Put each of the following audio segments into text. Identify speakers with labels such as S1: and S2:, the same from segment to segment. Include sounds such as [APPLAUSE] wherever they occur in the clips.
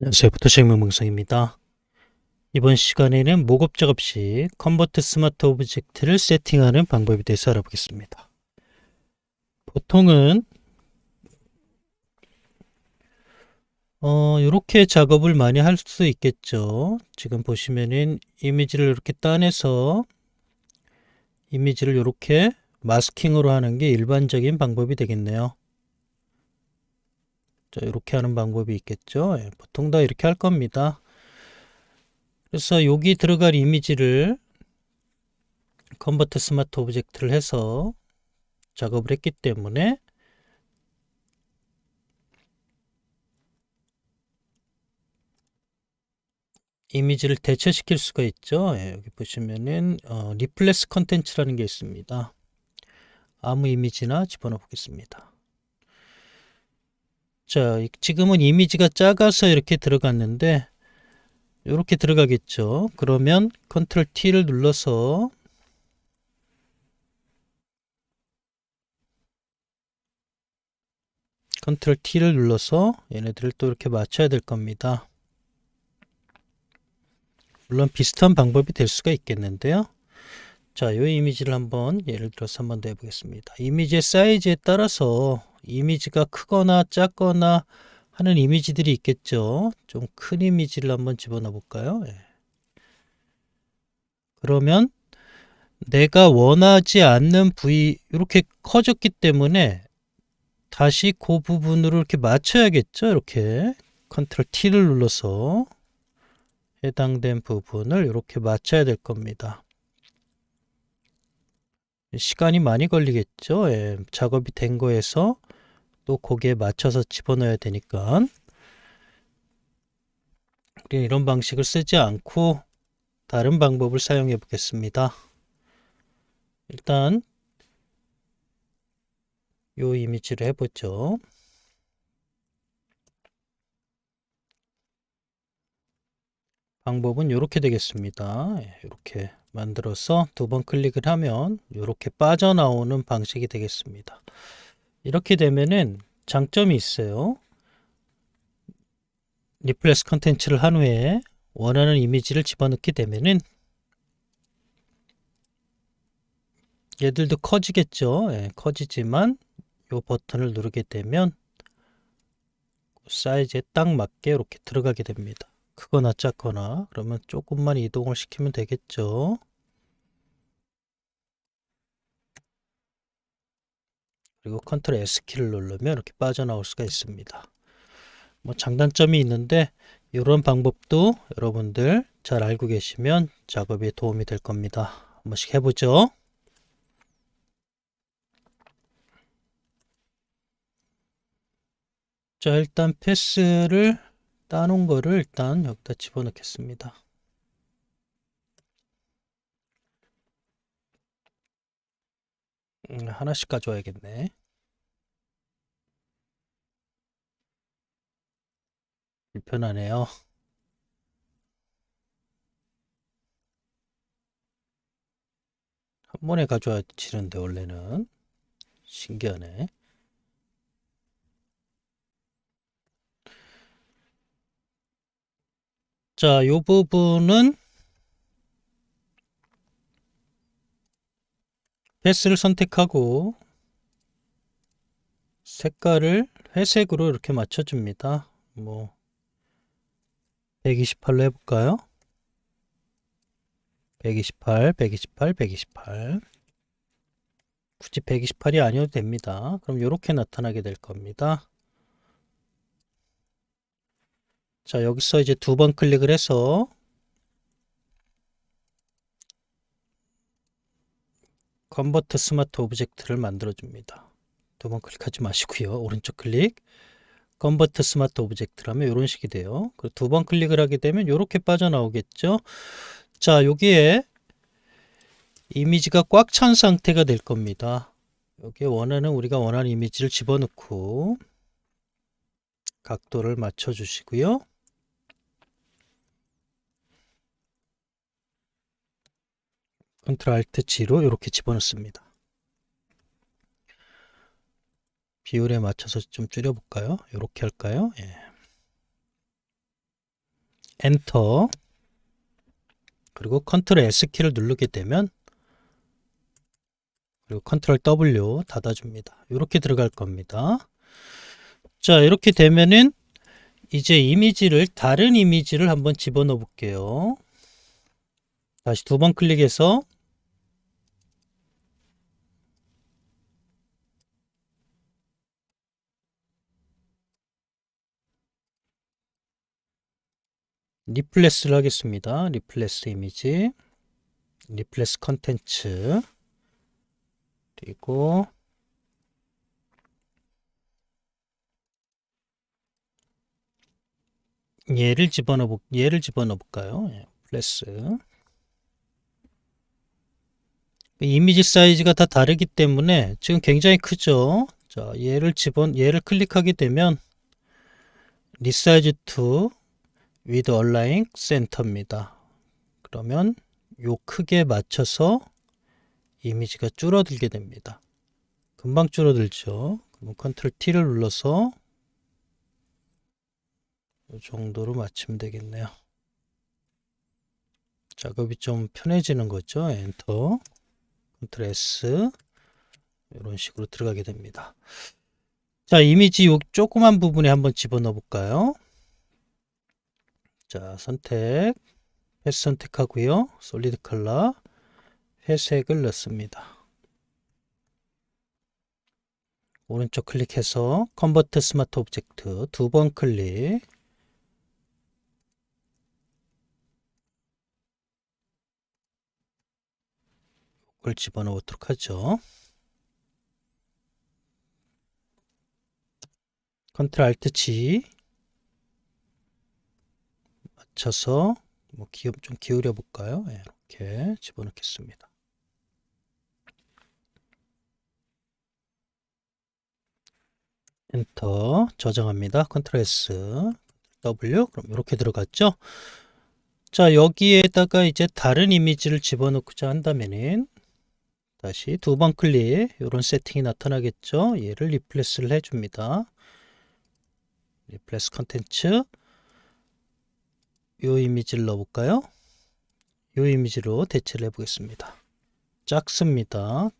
S1: 안녕하세요. 포토샵 명명성입니다. 이번 시간에는 목업 작업 시 컨버트 스마트 오브젝트를 세팅하는 방법에 대해서 알아보겠습니다. 보통은 어, 이렇게 작업을 많이 할 수 있겠죠. 지금 보시면은 이미지를 이렇게 따내서 이미지를 이렇게 마스킹으로 하는 게 일반적인 방법이 되겠네요. 자, 이렇게 하는 방법이 있겠죠. 예, 보통 다 이렇게 할 겁니다. 그래서 여기 들어갈 이미지를 컨버트 스마트 오브젝트를 해서 작업을 했기 때문에 이미지를 대체시킬 수가 있죠. 예, 여기 보시면은 어, 리플레스 컨텐츠라는 게 있습니다. 아무 이미지나 집어넣어 보겠습니다. 자, 이- 지금은 이미지가 작아서 이렇게 들어갔는데 이렇게 들어가겠죠. 그러면 컨트롤 T를 눌러서 컨트롤 T를 눌러서 얘네들을 또 이렇게 맞춰야 될 겁니다. 물론 비슷한 방법이 될 수가 있겠는데요. 자, 이 이미지를 한번 예를 들어서 한번 더 해보겠습니다. 이미지의 사이즈에 따라서 이미지가 크거나 작거나 하는 이미지들이 있겠죠. 좀 큰 이미지를 한번 집어넣어 볼까요? 예. 그러면 내가 원하지 않는 부위 이렇게 커졌기 때문에 다시 그 부분으로 이렇게 맞춰야겠죠. 이렇게 컨트롤 T를 눌러서 해당된 부분을 이렇게 맞춰야 될 겁니다. 시간이 많이 걸리겠죠. 예, 작업이 된 거에서 또 거기에 맞춰서 집어넣어야 되니까 우리는 이런 방식을 쓰지 않고 다른 방법을 사용해 보겠습니다. 일단 요 이미지를 해보죠. 방법은 이렇게 되겠습니다. 이렇게 만들어서 두 번 클릭을 하면 이렇게 빠져나오는 방식이 되겠습니다. 이렇게 되면은 장점이 있어요. 리플레스 컨텐츠를 한 후에 원하는 이미지를 집어넣게 되면은 얘들도 커지겠죠. 예, 커지지만 이 버튼을 누르게 되면 사이즈에 딱 맞게 이렇게 들어가게 됩니다. 크거나 작거나 그러면 조금만 이동을 시키면 되겠죠. 그리고 컨트롤 S키를 누르면 이렇게 빠져나올 수가 있습니다. 뭐 장단점이 있는데 이런 방법도 여러분들 잘 알고 계시면 작업에 도움이 될 겁니다. 한 번씩 해보죠. 자, 일단 패스를 따놓은 거를 일단 여기다 집어넣겠습니다. 음, 하나씩 가져와야겠네. 불편하네요. 한 번에 가져와지는데 원래는 신기하네. 자, 요 부분은 패스를 선택하고 색깔을 회색으로 이렇게 맞춰줍니다. 뭐 128로 해볼까요? 128, 128, 128 굳이 128이 아니어도 됩니다. 그럼 이렇게 나타나게 될 겁니다. 자, 여기서 이제 두 번 클릭을 해서 컨버트 스마트 오브젝트를 만들어 줍니다. 두 번 클릭하지 마시고요. 오른쪽 클릭. 컨버트 스마트 오브젝트라면 이런 식이 돼요. 두 번 클릭을 하게 되면 이렇게 빠져나오겠죠. 자, 여기에 이미지가 꽉 찬 상태가 될 겁니다. 여기에 원하는 우리가 원하는 이미지를 집어넣고 각도를 맞춰 주시고요. 컨트롤 알트 G로 이렇게 집어넣습니다. 비율에 맞춰서 좀 줄여볼까요? 이렇게 할까요? 예. 엔터 그리고 컨트롤 S 키를 누르게 되면 그리고 컨트롤 W 닫아줍니다. 이렇게 들어갈 겁니다. 자 이렇게 되면은 이제 이미지를 다른 이미지를 한번 집어넣어 볼게요. 다시 두 번 클릭해서 리플레스를 하겠습니다. 리플레스 이미지, 리플레스 컨텐츠, 그리고 얘를 집어넣어 볼 얘를 집어넣어 볼까요? 예, 플러스 이미지 사이즈가 다 다르기 때문에 지금 굉장히 크죠. 자, 얘를 집어 얘를 클릭하게 되면 리사이즈 투 with align center입니다. 그러면 요 크기에 맞춰서 이미지가 줄어들게 됩니다. 금방 줄어들죠. 그럼 컨트롤 T를 눌러서 이 정도로 맞추면 되겠네요. 작업이 좀 편해지는 거죠. 엔터, 컨트롤 S 이런 식으로 들어가게 됩니다. 자, 이미지 요 조그만 부분에 한번 집어넣어 볼까요? 자, 선택, 패스 선택하고요. 솔리드 컬러, 회색을 넣습니다. 오른쪽 클릭해서 컨버트 스마트 오브젝트 두 번 클릭 이걸 집어넣도록 하죠. 컨트롤 알트 G 맞춰서 뭐 기업 좀 기울여 볼까요? 네, 이렇게 집어넣겠습니다. 엔터 저장합니다. 컨트롤 S W 그럼 이렇게 들어갔죠? 자 여기에다가 이제 다른 이미지를 집어넣고자 한다면은 다시 두 번 클릭 이런 세팅이 나타나겠죠? 얘를 리플레스를 해줍니다. 리플레스 컨텐츠 요 이미지를 넣어볼까요? 요 이미지로 대체를 해보겠습니다. 작습니다.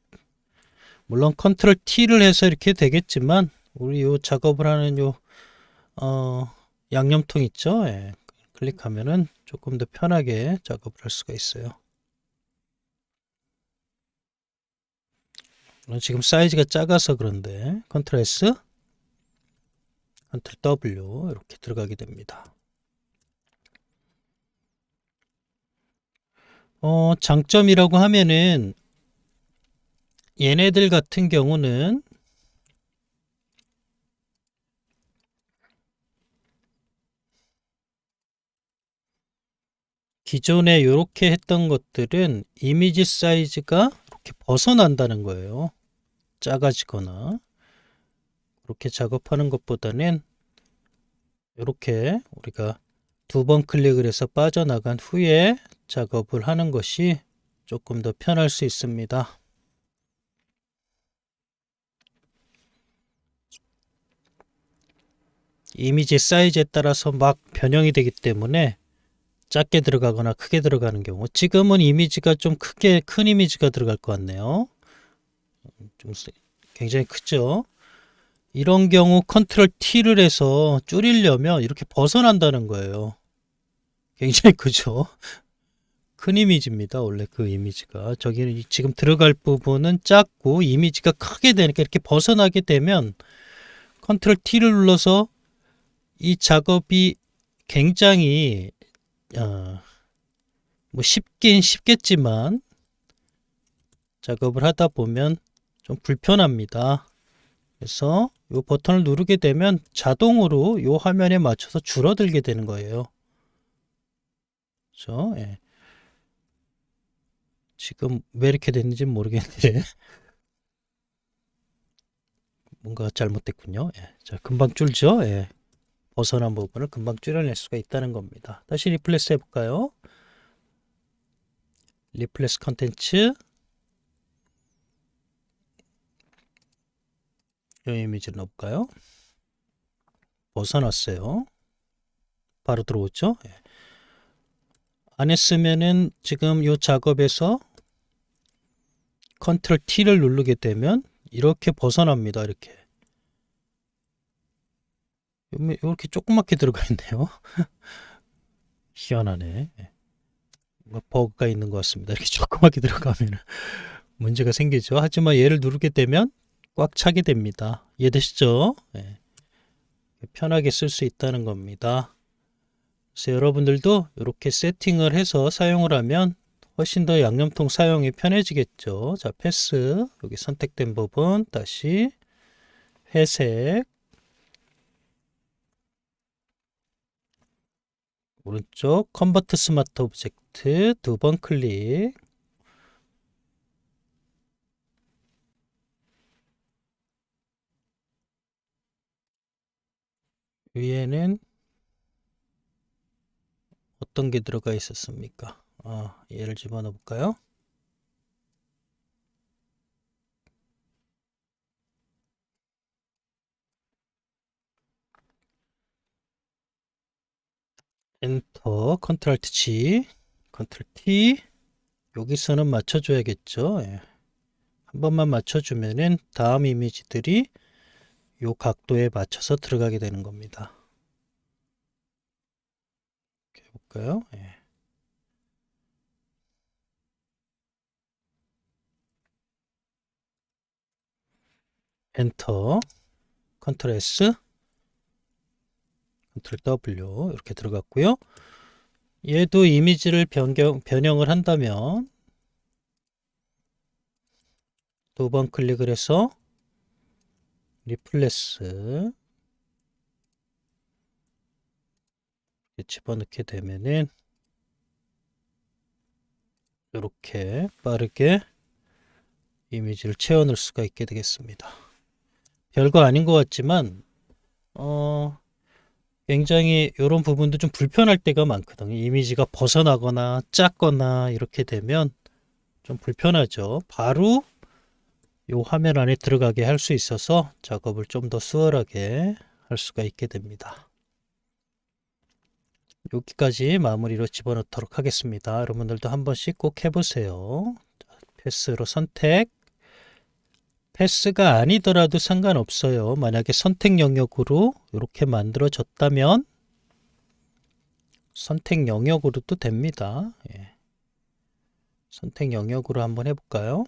S1: 물론 컨트롤 T를 해서 이렇게 되겠지만 우리 요 작업을 하는 요 어, 양념통 있죠? 예. 클릭하면은 조금 더 편하게 작업을 할 수가 있어요. 지금 사이즈가 작아서 그런데 컨트롤 S 컨트롤 W 이렇게 들어가게 됩니다. 어, 장점이라고 하면은 얘네들 같은 경우는 기존에 이렇게 했던 것들은 이미지 사이즈가 이렇게 벗어난다는 거예요. 작아지거나 이렇게 작업하는 것보다는 이렇게 우리가 두 번 클릭을 해서 빠져나간 후에 작업을 하는 것이 조금 더 편할 수 있습니다. 이미지 사이즈에 따라서 막 변형이 되기 때문에 작게 들어가거나 크게 들어가는 경우 지금은 이미지가 좀 크게 큰 이미지가 들어갈 것 같네요. 좀 굉장히 크죠. 이런 경우 컨트롤 T를 해서 줄이려면 이렇게 벗어난다는 거예요. 굉장히 [LAUGHS] 크죠. 큰 이미지입니다. 원래 그 이미지가. 저기는 지금 들어갈 부분은 작고 이미지가 크게 되니까 이렇게 벗어나게 되면 컨트롤 T를 눌러서 이 작업이 굉장히 어, 뭐 쉽긴 쉽겠지만 작업을 하다 보면 좀 불편합니다. 그래서 이 버튼을 누르게 되면 자동으로 이 화면에 맞춰서 줄어들게 되는 거예요. 그렇죠? 예. 지금 왜 이렇게 됐는지 모르겠는데 [LAUGHS] 뭔가 잘못됐군요. 예. 자, 금방 줄죠? 예. 벗어난 부분을 금방 줄여낼 수가 있다는 겁니다. 다시 리플레스 해볼까요? 리플레스 컨텐츠 이 이미지를 넣어볼까요? 벗어났어요. 바로 들어오죠? 예. 안 했으면은 지금 요 작업에서 컨트롤 T를 누르게 되면 이렇게 벗어납니다. 이렇게. 이렇게 조그맣게 들어가 있네요. [LAUGHS] 희한하네. 뭔가 버그가 있는 것 같습니다. 이렇게 조그맣게 들어가면 문제가 생기죠. 하지만 얘를 누르게 되면 꽉 차게 됩니다. 이해되시죠? 네. 편하게 쓸 수 있다는 겁니다. 그래서 여러분들도 이렇게 세팅을 해서 사용을 하면 훨씬 더 양념통 사용이 편해지겠죠. 자, 패스. 여기 선택된 부분 다시 회색 오른쪽 컨버트 스마트 오브젝트 두 번 클릭 위에는 어떤 게 들어가 있었습니까? 아, 얘를 집어넣어 볼까요? 엔터 컨트롤 G 컨트롤 T 여기서는 맞춰줘야겠죠. 예. 한 번만 맞춰주면은 다음 이미지들이 요 각도에 맞춰서 들어가게 되는 겁니다. 이렇게 해 볼까요? 예. 엔터 컨트롤 S 컨트롤 W 이렇게 들어갔고요. 얘도 이미지를 변경, 변형을 한다면 두 번 클릭을 해서 리플레스 집어넣게 되면은 이렇게 빠르게 이미지를 채워넣을 수가 있게 되겠습니다. 별거 아닌 것 같지만 어 굉장히 이런 부분도 좀 불편할 때가 많거든요. 이미지가 벗어나거나 작거나 이렇게 되면 좀 불편하죠. 바로 이 화면 안에 들어가게 할 수 있어서 작업을 좀 더 수월하게 할 수가 있게 됩니다. 여기까지 마무리로 집어넣도록 하겠습니다. 여러분들도 한 번씩 꼭 해보세요. 패스로 선택. 패스가 아니더라도 상관없어요. 만약에 선택 영역으로 이렇게 만들어졌다면 선택 영역으로도 됩니다. 예. 선택 영역으로 한번 해볼까요?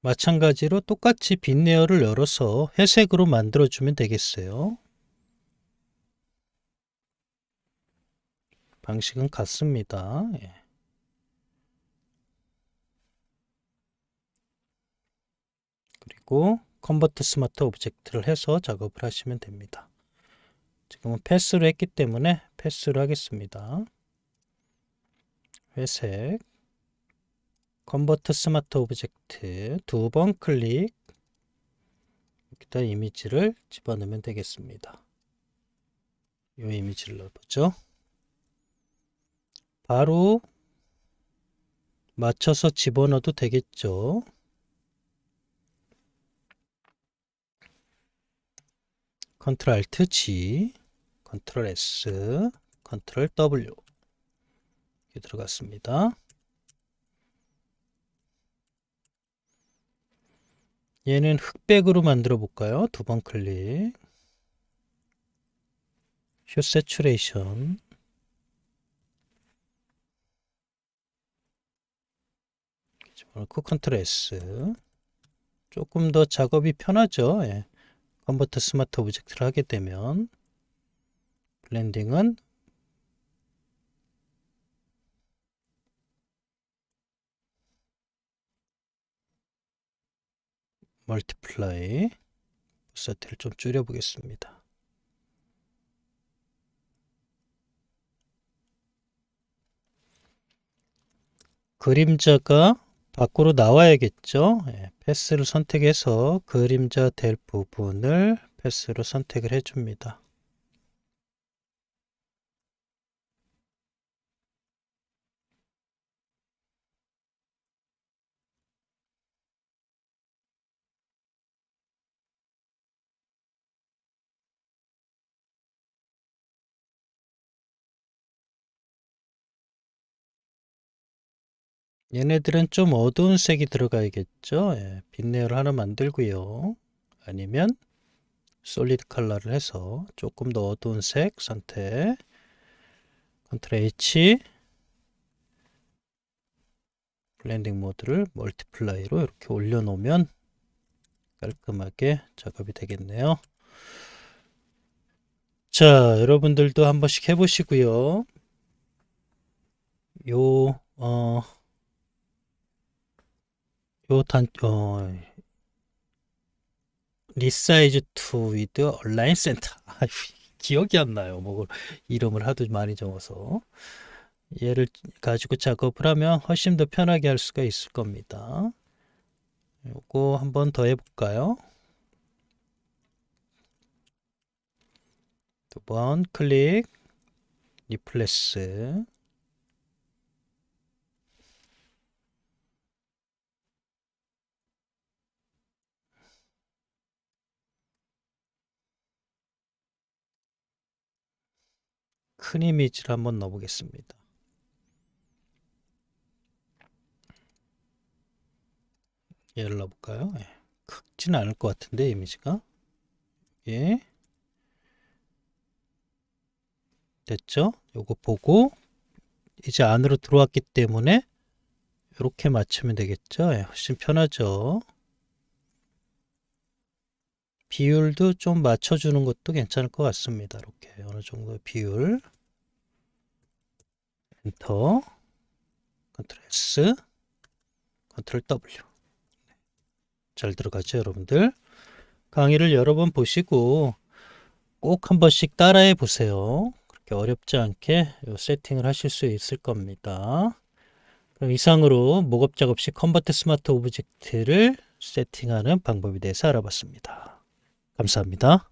S1: 마찬가지로 똑같이 빈 레어를 열어서 회색으로 만들어주면 되겠어요. 방식은 같습니다. 예. 그리고 컨버트 스마트 오브젝트를 해서 작업을 하시면 됩니다. 지금은 패스로 했기 때문에 패스로 하겠습니다. 회색 컨버트 스마트 오브젝트 두 번 클릭 여기다 이미지를 집어넣으면 되겠습니다. 이 이미지를 넣어보죠. 바로 맞춰서 집어넣어도 되겠죠. 컨트롤 Alt G, 컨트롤 S, 컨트롤 W 이렇게 들어갔습니다. 얘는 흑백으로 만들어 볼까요? 두 번 클릭. 쇼 세츄레이션. 집어넣고 컨트롤 S. 조금 더 작업이 편하죠. 예. 컨버터 스마트 오브젝트를 하게 되면 블렌딩은 멀티플라이 부사티를 좀 줄여 보겠습니다. 그림자가 밖으로 나와야겠죠. 예, 패스를 선택해서 그림자 될 부분을 패스로 선택을 해줍니다. 얘네들은 좀 어두운 색이 들어가야겠죠. 예, 빛내열 하나 만들고요. 아니면 솔리드 컬러를 해서 조금 더 어두운 색 선택. 컨트롤 H 블렌딩 모드를 멀티플라이로 이렇게 올려놓으면 깔끔하게 작업이 되겠네요. 자, 여러분들도 한 번씩 해보시고요. 요, 어, 요 단, 어, 리사이즈 투 위드 온라인 센터. 아, [LAUGHS] 기억이 안 나요. 뭐, 이름을 하도 많이 적어서. 얘를 가지고 작업을 하면 훨씬 더 편하게 할 수가 있을 겁니다. 요거 한번 더 해볼까요? 두 번 클릭, 리플레스. 큰 이미지를 한번 넣어보겠습니다. 얘를 넣어볼까요? 예. 크지는 않을 것 같은데 이미지가 예 됐죠? 요거 보고 이제 안으로 들어왔기 때문에 이렇게 맞추면 되겠죠? 예, 훨씬 편하죠? 비율도 좀 맞춰주는 것도 괜찮을 것 같습니다. 이렇게 어느 정도 비율 엔터 컨트롤 S 컨트롤 W 잘 들어가죠, 여러분들? 강의를 여러 번 보시고 꼭 한 번씩 따라해 보세요. 그렇게 어렵지 않게 요 세팅을 하실 수 있을 겁니다. 그럼 이상으로 목업 작업 시 컨버트 스마트 오브젝트를 세팅하는 방법에 대해서 알아봤습니다. 감사합니다.